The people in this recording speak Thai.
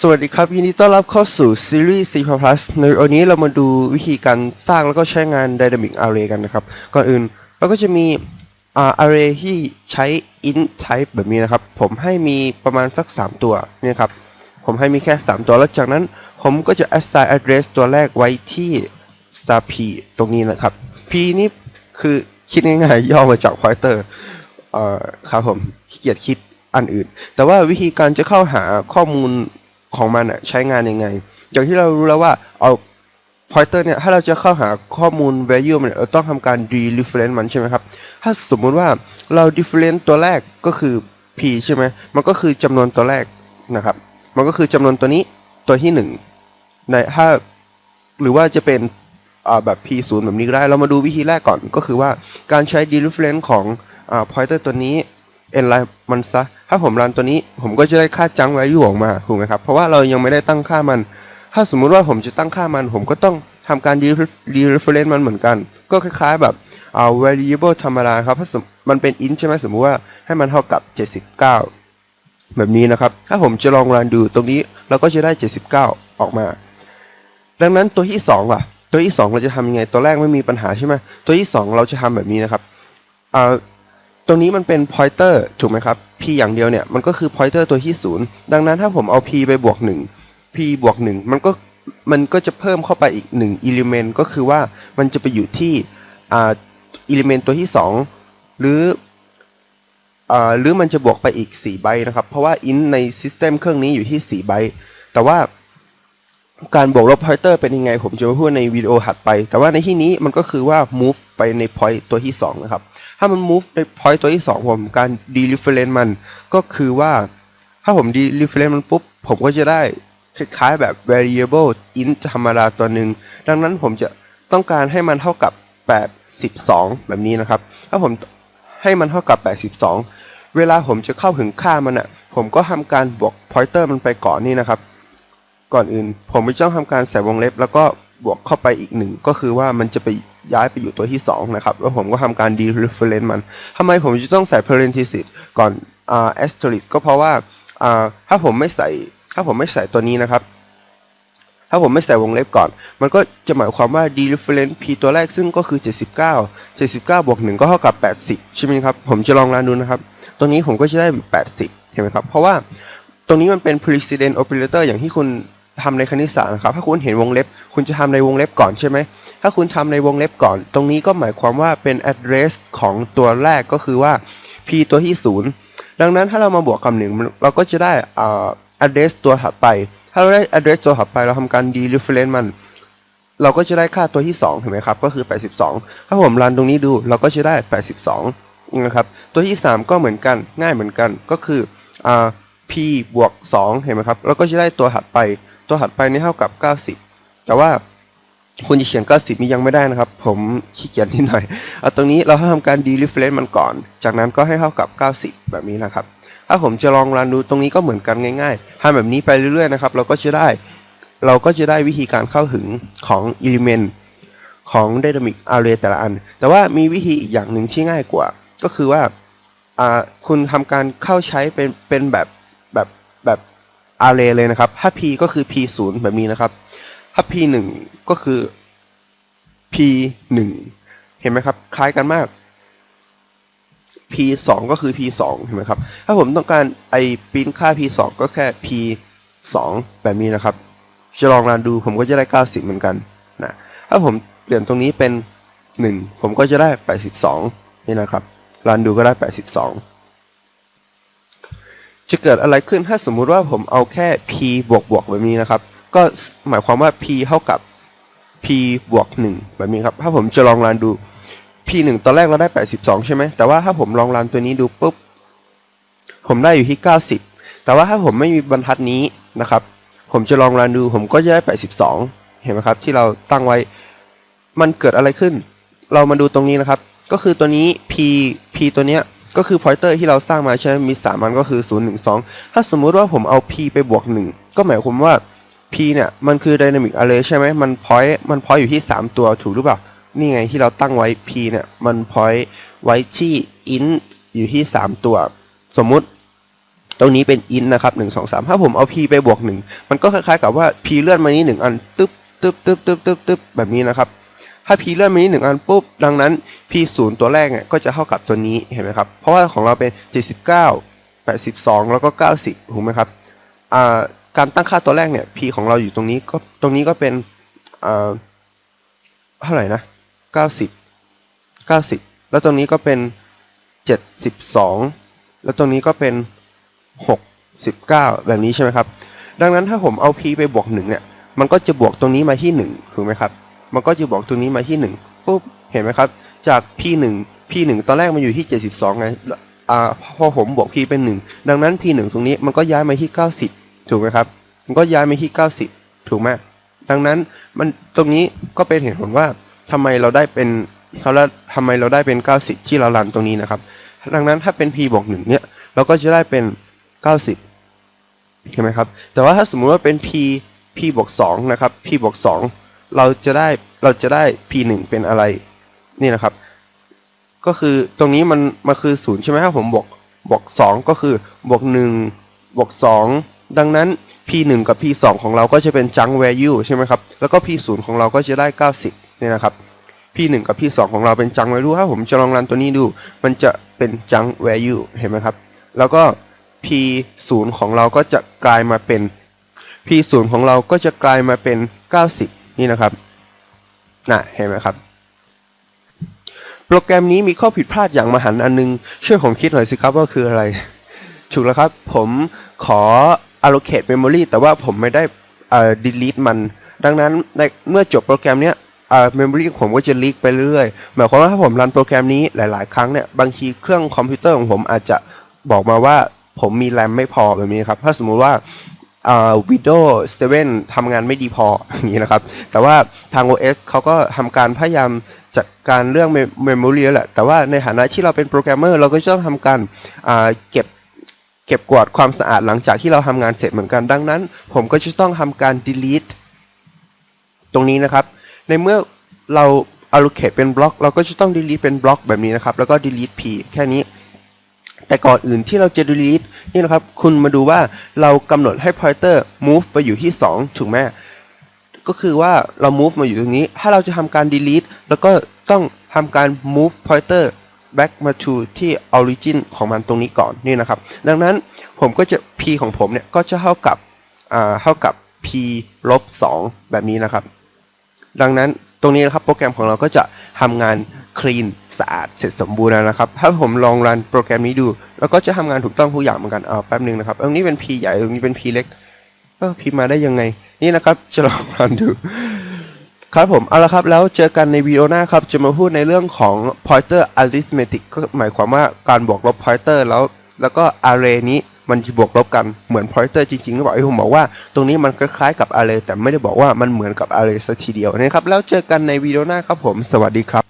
สวัสดีครับยินดีต้อนรับเข้าสู่ซีรีส์ C++ ในวันนี้เรามาดูวิธีการสร้างแล้วก็ใช้งาน Dynamic Array กันนะครับ ก่อนอื่นเราก็จะมีอ่า array ที่ใช้ int type แบบนี้นะครับ ผมให้มีประมาณสัก 3 ตัวเนี่ยครับ ผมให้มีแค่ 3 ตัว แล้วจากนั้นผมก็จะ assign address ตัวแรกไว้ที่ star p ตรงนี้นะครับ p นี่คือคิดง่ายๆ ย่อมาจาก pointer เอ่อครับผมขี้เกียจคิดอันอื่น แต่ว่าวิธีการจะเข้าหาข้อมูล ของมันอะใช้งานยังไงอย่างที่เรารู้แล้วว่าเอา pointer เนี่ยถ้าเราจะเข้าหาข้อมูล value มันเนี่ยเราต้องทำการ dereference มันใช่ไหมครับ ถ้าสมมุติว่าเรา difference ตัวแรกก็คือ p ใช่ไหมมันก็คือจำนวนตัวแรกนะครับ มันก็คือจำนวนตัวนี้ตัวที่หนึ่งในถ้าหรือว่าจะเป็นแบบ p 0แบบนี้ก็ได้ เรามาดูวิธีแรกก่อนก็คือว่าการใช้ dereference ของอ pointer ตัวนี้ n line มันซะ ถ้าผมรันตัวนี้ผมก็จะได้ค่าจัง value ออกมาถูกไหมครับ เพราะว่าเรายังไม่ได้ตั้งค่ามัน ถ้าสมมุติว่าผมจะตั้งค่ามัน ผมก็ต้องทำการ dereference มันเหมือนกัน ก็คล้ายๆแบบเอา variable ธรรมดาครับถ้ามันเป็น int ใช่ไหมสมมุติว่าให้มันเท่ากับ 79 แบบนี้นะครับ ถ้าผมจะลองรันดูตรงนี้เราก็จะได้ 79 ออกมา ดังนั้นตัวที่2ล่ะ ตัวที่ 2 เราจะทำยังไง ตัวแรกไม่มีปัญหาใช่ไหมตัวที่ 2 เราจะทำแบบนี้นะครับอ่า ตรงนี้มันเป็น pointer ถูกไหมครับ p อย่างเดียวเนี่ยมันก็คือ pointer ตัวที่ 0 ดังนั้นถ้าผมเอา p ไปบวก 1 p บวก 1 มันก็มันก็จะเพิ่มเข้าไปอีก 1 element ก็คือว่ามันจะไปอยู่ที่อ่า element ตัวที่ 2 หรืออ่าหรือมันจะบวกไปอีก 4 ไบต์นะครับ เพราะว่า int ใน system เครื่องนี้อยู่ที่ 4 ไบต์แต่ว่าการบวกลบ pointer เป็นยังไง ผมจะมาพูดในวิดีโอถัดไป แต่ว่าในที่นี้มันก็คือว่า move ไปใน point ตัวที่ 2 นะครับ ถ้ามัน move ใน point ตัวที่ 2 ผมการ dereference มันก็คือว่า ถ้าผม dereference มันปุ๊บ ผมก็จะได้คล้ายๆแบบ variable int ธรรมดาตัวหนึ่งดังนั้นผมจะต้องการให้มันเท่ากับ 82 แบบนี้นะครับ ถ้าผมให้มันเท่ากับ 82 เวลาผมจะเข้าถึงค่ามันอะ ผมก็ทำการบวก pointer มันไปก่อนนี่นะครับ ก่อนอื่น ผมจะต้องทำการใส่วงเล็บ แล้วก็บวกเข้าไปอีกหนึ่งก็คือว่ามันจะไป ย้ายไปอยู่ตัวที่ 2 นะครับ แล้วผมก็ทำการ dereference มันทำไมผมจะต้องใส่ parenthesis ก่อนอ่า asterisk ก็เพราะว่าอ่าถ้าผมไม่ใส่ถ้าผมไม่ใส่ตัวนี้นะครับ ถ้าผมไม่ใส่วงเล็บก่อน มันก็จะหมายความว่า dereference p ตัวแรกซึ่งก็คือ 79 79บวก1ก็เท่ากับ 80 ใช่ไหมครับ ผมจะลองรันดูนะครับ ตรงนี้ผมก็จะได้ 80 เห็นไหมครับ เพราะว่าตรงนี้มันเป็น precedent operator อย่างที่คุณทำในคณิตศาสตร์นะครับ ถ้าคุณเห็นวงเล็บ คุณจะทำในวงเล็บก่อนใช่ไหม ถ้าคุณทำในวงเล็บก่อน ตรงนี้ก็หมายความว่าเป็น address ของตัวแรกก็คือว่า p ตัวที่ 0 ดังนั้นถ้าเรามาบวกกับหนึ่งเราก็จะได้ address ตัวถัดไป ถ้าเราได้ address ตัวถัดไปเราทำการ dereference มัน เราก็จะได้ค่าตัวที่ 2 เห็นไหมครับ ก็คือ 82 ถ้าผมรันตรงนี้ดูเราก็จะได้ 82 นะครับ ตัวที่ 3 ก็เหมือนกันง่ายเหมือนกันก็คืออ p บวก 2 เห็นไหมครับ เราก็จะได้ตัวถัดไป ตัวถัดไปนี่เท่ากับ 90 แต่ว่า คุณจะเขียน 90นี่ยังไม่ได้นะครับ ผมขี้เกียจนิดหน่อย เอาตรงนี้เราให้ทำการ dereference มันก่อน จากนั้นก็ให้เท่ากับ 90 แบบนี้นะครับ ถ้าผมจะลองรันดูตรงนี้ก็เหมือนกันง่ายๆทำแบบนี้ไปเรื่อยๆนะครับ เราก็จะได้ เราก็จะได้วิธีการเข้าถึงของ element ของ dynamic array แต่ละอัน แต่ว่ามีวิธีอีกอย่างหนึ่งที่ง่ายกว่า ก็คือว่าอ่าคุณทำการเข้าใช้เป็นเป็นแบบแบบแบบ array เลยนะครับ ถ้า p ก็คือ p 0แบบนี้นะครับ ถ้า p 1ก็คือ p 1เห็นไหมครับ คล้ายกันมาก p 2ก็คือ p 2เห็นไหมครับ ถ้าผมต้องการไอปริ้นค่า p 2ก็แค่ p 2แบบนี้นะครับ จะลองรันดูผมก็จะได้ 90 เหมือนกันนะ ถ้าผมเปลี่ยนตรงนี้เป็น 1 ผมก็จะได้ 82 นี่นะครับรันดูก็ได้ 82 จะเกิดอะไรขึ้นถ้าสมมุติว่าผมเอาแค่ p บวกบวกแบบนี้นะครับ ก็หมายความว่า p เท่ากับ p บวก1แบบนี้ครับ ถ้าผมจะลองรันดู p 1ตอนแรกเราได้ 82 ใช่ไหม แต่ว่าถ้าผมลองรันตัวนี้ดูปุ๊บ ผมได้อยู่ที่ 90 แต่ว่าถ้าผมไม่มีบรรทัดนี้นะครับ ผมจะลองรันดู ผมก็จะได้ 82 เห็นไหมครับ ที่เราตั้งไว้ มันเกิดอะไรขึ้น เรามาดูตรงนี้นะครับ ก็คือตัวนี้ p p ตัวเนี้ยก็คือ pointer ที่เราสร้างมาใช่ไหมมีสามอันก็คือ 0 1 2 ถ้าสมมุติว่าผมเอา p ไปบวก 1 ก็หมายความว่า p เนี่ยมันคือ dynamic array ใช่ไหมมัน point มัน point อยู่ที่ 3 ตัวถูกหรือเปล่า นี่ไงที่เราตั้งไว้ p เนี่ยมัน point ไว้ที่ int อยู่ที่ 3 ตัว สมมุติตรงนี้เป็น int นะครับหนึ่งสองสามถ้าผมเอา p ไปบวกหนึ่งมันก็คล้ายๆกับว่า p เลื่อนมานี้หนึ่งอันตึ๊บตึ๊บตึ๊บตึ๊บตึ๊บตึ๊บแบบนี้นะครับ ถ้า p เลื่อนมานี้หนึ่งอันปุ๊บ ดังนั้น p ศูนย์ตัวแรกเนี่ยก็จะเท่ากับตัวนี้เห็นไหมครับ เพราะว่าของเราเป็น 79 82 แล้วก็ 90 ถูกไหมครับ อ่า การตั้งค่าตัวแรกเนี่ย p ของเราอยู่ตรงนี้ก็ตรงนี้ก็เป็นอ่าเท่าไหร่นะ 90 90 แล้วตรงนี้ก็เป็น 72 แล้วตรงนี้ก็เป็น 69 แบบนี้ใช่ไหมครับ ดังนั้นถ้าผมเอา p ไปบวก1เนี่ย มันก็จะบวกตรงนี้มาที่1ถูกไหมครับ มันก็จะบวกตรงนี้มาที่1ปุ๊บ เห็นไหมครับ จาก p 1 p 1ตอนแรกมันอยู่ที่ 72ไงอ่าพอผมบวก p เป็น 1 ดังนั้น p 1ตรงนี้มันก็ย้ายมาที่ 90 ถูกไหมครับ มันก็ย้ายมาที่ 90 ถูกไหมดังนั้นมันตรงนี้ก็เป็นเหตุผลว่าทำไมเราได้เป็นเขาแล้วทำไมเราได้เป็น 90 ที่เรารันตรงนี้นะครับ ดังนั้นถ้าเป็น p บวก1เนี่ย เราก็จะได้เป็น 90 ใช่ไหมครับ แต่ว่าถ้าสมมุติว่าเป็น p p บวก2นะครับ p บวก2เราจะได้เราจะได้ p 1เป็นอะไร นี่นะครับ ก็คือตรงนี้มันมันคือ 0 ใช่ไหมครับผมบวกบวก2ก็คือบวก1บวก2 ดังนั้น p 1 กับ p 2 ของเราก็จะเป็น junk value ใช่ไหมครับ แล้วก็ p 0 ของเราก็จะได้ 90นี่นะครับ p 1 กับ p 2 ของเราเป็น junk value ถ้าผมจะลองรันตัวนี้ดู มันจะเป็น junk value เห็นไหมครับ แล้วก็ p 0 ของเราก็จะกลายมาเป็น p 0 ของเราก็จะกลายมาเป็น 90 นี่นะครับน่ะเห็นไหมครับ โปรแกรมนี้มีข้อผิดพลาดอย่างมหันต์อันนึง ช่วยผมคิดหน่อยสิครับว่าคืออะไร ถูกแล้วครับ ผมขอ allocate memory แต่ว่าผมไม่ได้ delete มัน ดังนั้นในเมื่อจบโปรแกรมเนี้ยเอ่อ memory ผมก็จะ leak ไปเรื่อยหมายความว่าถ้าผมรันโปรแกรมนี้หลาย ๆ ครั้งเนี่ยบางทีเครื่องคอมพิวเตอร์ของผมอาจจะบอกมาว่าผมมีแรมไม่พอแบบนี้ครับ ถ้าสมมุติว่าอ่า Windows 7ทำงานไม่ดีพออย่างนี้นะครับ แต่ว่าทาง OS เขาก็ทำการพยายามจัดการเรื่อง Memory แล้วแหละ แต่ว่าในฐานะที่เราเป็นโปรแกรมเมอร์เราก็ต้องทำการเก็บ เก็บกวาดความสะอาดหลังจากที่เราทำงานเสร็จเหมือนกันดังนั้น ผมก็จะต้องทำการ delete ตรงนี้นะครับ ในเมื่อเรา allocate เป็นบล็อก เราก็จะต้อง delete เป็นบล็อกแบบนี้นะครับ แล้วก็ delete p แค่นี้ แต่ก่อนอื่นที่เราจะ delete นี่นะครับ คุณมาดูว่าเรากำหนดให้ pointer move ไปอยู่ที่ 2 ถูกไหมก็คือว่าเรา move มาอยู่ตรงนี้ ถ้าเราจะทำการ delete แล้วก็ต้องทำการ move pointer back มา to ที่ origin ของมันตรงนี้ก่อนนี่นะครับ ดังนั้นผมก็จะ p ของผมเนี่ยก็จะเท่ากับอ่าเท่ากับ p ลบ2แบบนี้นะครับ ดังนั้นตรงนี้นะครับโปรแกรมของเราก็จะทำงาน clean สะอาดเสร็จสมบูรณ์แล้วนะครับ ถ้าผมลองรันโปรแกรมนี้ดู แล้วก็จะทำงานถูกต้องทุกอย่างเหมือนกันเอาแป๊บหนึ่งนะครับตรงนี้เป็น P ใหญ่ตรงนี้เป็น P เล็กเออ P มาได้ยังไง นี่นะครับจะลองรันดู ครับผมเอาละครับแล้วเจอกันในวิดีโอหน้าครับจะมาพูดในเรื่องของ pointer arithmetic ก็หมายความว่าการบวกลบ pointer แล้ว แล้วก็ array นี้มันจะบวกลบกันเหมือน pointer จริงๆหรือเปล่าไอ้ผมบอกว่าตรงนี้มันคล้ายๆกับ array แต่ไม่ได้บอกว่ามันเหมือนกับ array ซะทีเดียวนะครับแล้วเจอกันในวิดีโอหน้าครับผม สวัสดีครับ